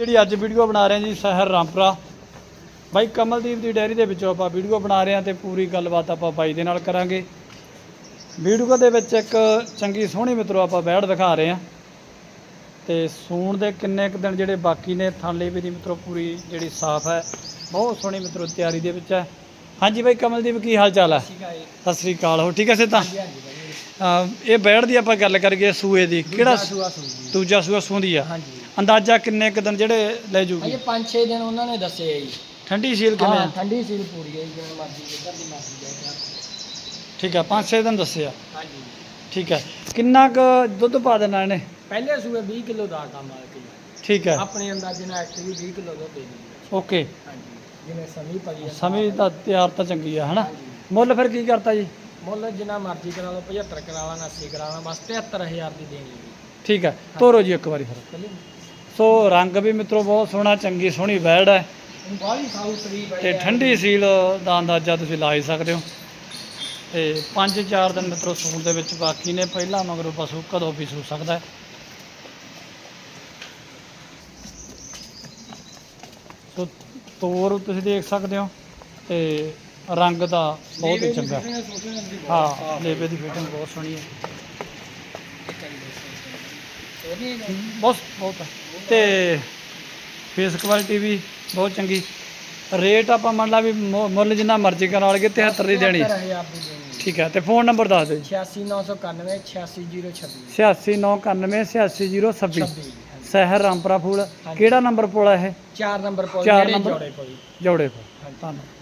ਜਿਹੜੀ ਅੱਜ ਵੀਡੀਓ ਬਣਾ ਰਹੇ ਹਾਂ ਜੀ ਸ਼ਹਿਰ ਰਾਮਪੁਰਾ। ਬਾਈ ਕਮਲਦੀਪ ਦੀ ਡੈਰੀ ਦੇ ਵਿੱਚੋਂ ਆਪਾਂ ਵੀਡੀਓ ਬਣਾ ਰਹੇ ਹਾਂ ਤੇ ਪੂਰੀ ਗੱਲਬਾਤ ਆਪਾਂ ਬਾਈ ਦੇ ਨਾਲ ਕਰਾਂਗੇ। ਵੀਡੀਓ ਦੇ ਵਿੱਚ ਇੱਕ ਚੰਗੀ ਸੋਹਣੀ ਮਿੱਤਰੋ ਆਪਾਂ ਬੈੜ ਦਿਖਾ ਰਹੇ ਹਾਂ। ਤੇ ਸੂਣ ਦੇ ਕਿੰਨੇ ਕੁ ਦਿਨ ਜਿਹੜੇ ਬਾਕੀ ਨੇ ਥਾਲੇ ਵੀ ਦੀ ਮਿੱਤਰੋ ਪੂਰੀ ਜਿਹੜੀ ਸਾਫ਼ ਹੈ ਬਹੁਤ ਸੋਹਣੀ ਮਿੱਤਰੋ ਤਿਆਰੀ ਦੇ ਵਿੱਚ ਹੈ। ਹਾਂਜੀ ਬਾਈ ਕਮਲਦੀਪ ਕੀ ਹਾਲ ਚਾਲ ਹੈ? ਸਤਿ ਸ੍ਰੀ ਅਕਾਲ ਹੋ ਠੀਕ ਹੈ ਸੇ ਤਾਂ ਇਹ ਬੈੜ ਦੀ ਆਪਾਂ ਗੱਲ ਕਰੀਏ ਸੂਏ ਦੀ ਕਿਹੜਾ ਸੂਆ ਸੂਈ ਦੂਜਾ ਸੂਆ ਸੂੰਦੀ ਆ? ਹਾਂਜੀ। ਅੰਦਾਜ਼ਾ ਕਿੰਨੇ ਕੁ ਦਿਨ ਜਿਹੜੇ ਲੈ ਜੂਗੀ? ਅਜੇ 5-6 ਦਿਨ ਉਹਨਾਂ ਨੇ ਦੱਸੇ ਆ ਜੀ। ਠੰਡੀ ਸੀਲ ਕਿਵੇਂ ਹਾਂ ਆ ਠੰਡੀ ਸੀਲ ਪੂਰੀ ਹੈ ਜੀ, ਜਿਵੇਂ ਮਰਜ਼ੀ ਜਿੱਧਰ ਦੀ ਮਰਜ਼ੀ ਜਾਏ ਠੀਕ ਆ 5-6 ਦਿਨ ਦੱਸਿਆ ਹਾਂਜੀ। ਠੀਕ ਹੈ ਕਿੰਨਾ ਕੁ ਦੁੱਧ ਪਾ ਦੇਣਾ ਇਹਨੇ? ਪਹਿਲੇ ਸੂਏ 20 ਕਿਲੋ ਦਾ ਕੰਮ ਆ ਕੇ ਠੀਕ ਹੈ ਆਪਣੇ ਅੰਦਾਜ਼ੇ ਨਾਲ ਐਕਚੁਅਲੀ 20 ਕਿਲੋ ਦਾ ਦੇ ਦਿੰਦੇ ਓਕੇ। ਹਾਂਜੀ ਜਿਵੇਂ ਸਮੀ ਪਈ ਆ। ਸਮੇਂ ਤਾਂ ਤਿਆਰ ਤਾਂ ਚੰਗੀ ਆ ਹਨਾ? ਮੁੱਲ ਫਿਰ ਕੀ ਕਰਤਾ ਜੀ? ਮੁੱਲ ਜਿੰਨਾ ਮਰਜ਼ੀ ਕਰਾ ਲਓ 75 ਕਰਾ ਲਾਂ 80 ਕਰਾ ਲਾਂ ਬਸ 73000 ਦੀ ਦੇਣੀ ਹੈ ਠੀਕ ਹੈ ਤੋਰੋ ਜੀ ਇੱਕ ਵਾਰੀ ਫਿਰ। ਸੋ ਰੰਗ ਵੀ ਮਿੱਤਰੋ ਬਹੁਤ ਸੋਹਣਾ ਚੰਗੀ ਸੋਹਣੀ ਵੈੜ ਹੈ। ਸਾਊ ਤੇ ਠੰਡੀ ਸੀਲ ਦਾ ਅੰਦਾਜ਼ਾ ਤੁਸੀਂ ਲਾ ਹੀ ਸਕਦੇ ਹੋ। ਤੇ 5-4 ਦਿਨ ਮਿੱਤਰੋ ਸੂਣ ਦੇ ਵਿੱਚ ਬਾਕੀ ਨੇ ਪਹਿਲਾਂ ਮਗਰੋਂ ਪਸ਼ੂ ਕਦੋਂ ਵੀ ਸੂ ਸਕਦਾ ਹੈ। ਸੋ ਤੋਰ ਤੁਸੀਂ ਦੇਖ ਸਕਦੇ ਹੋ ਤੇ ਰੰਗ ਦਾ ਬਹੁਤ ਹੀ ਚੰਗਾ ਹਾਂ। ਲੇਬੇ ਦੀ ਫਿਟਿੰਗ ਬਹੁਤ ਸੋਹਣੀ ਹੈ। ਬਹੁਤ ਬਹੁਤ ਹੈ। ਤੇ ਫੇਸ ਕੁਆਲਿਟੀ ਵੀ ਬਹੁਤ ਚੰਗੀ। ਰੇਟ ਆਪਾਂ ਮੰਨ ਲਾ ਵੀ ਮੁੱਲ ਜਿੰਨਾ ਮਰਜ਼ੀ ਕਰਾ ਲਗੇ 73 ਦੀ ਦੇਣੀ। 73000 ਦੀ ਦੇਣੀ ਠੀਕ ਹੈ ਤੇ ਫੋਨ ਨੰਬਰ ਦੱਸ ਦਿਓ ਜੀ। 86991 86026 86991 86026 26 ਸ਼ਹਿਰ ਰਾਮਪੁਰਾ ਫੂਲ ਕਿਹੜਾ ਨੰਬਰ ਪੋਲਾ ਇਹ? ਚਾਰ ਨੰਬਰ ਕੋਲ ਚਾਰ ਨੇੜੇ ਨੰਬਰ। ਜੋੜੇ ਕੋਈ ਜੋੜੇ ਕੋਲ ਧੰਨਵਾਦ।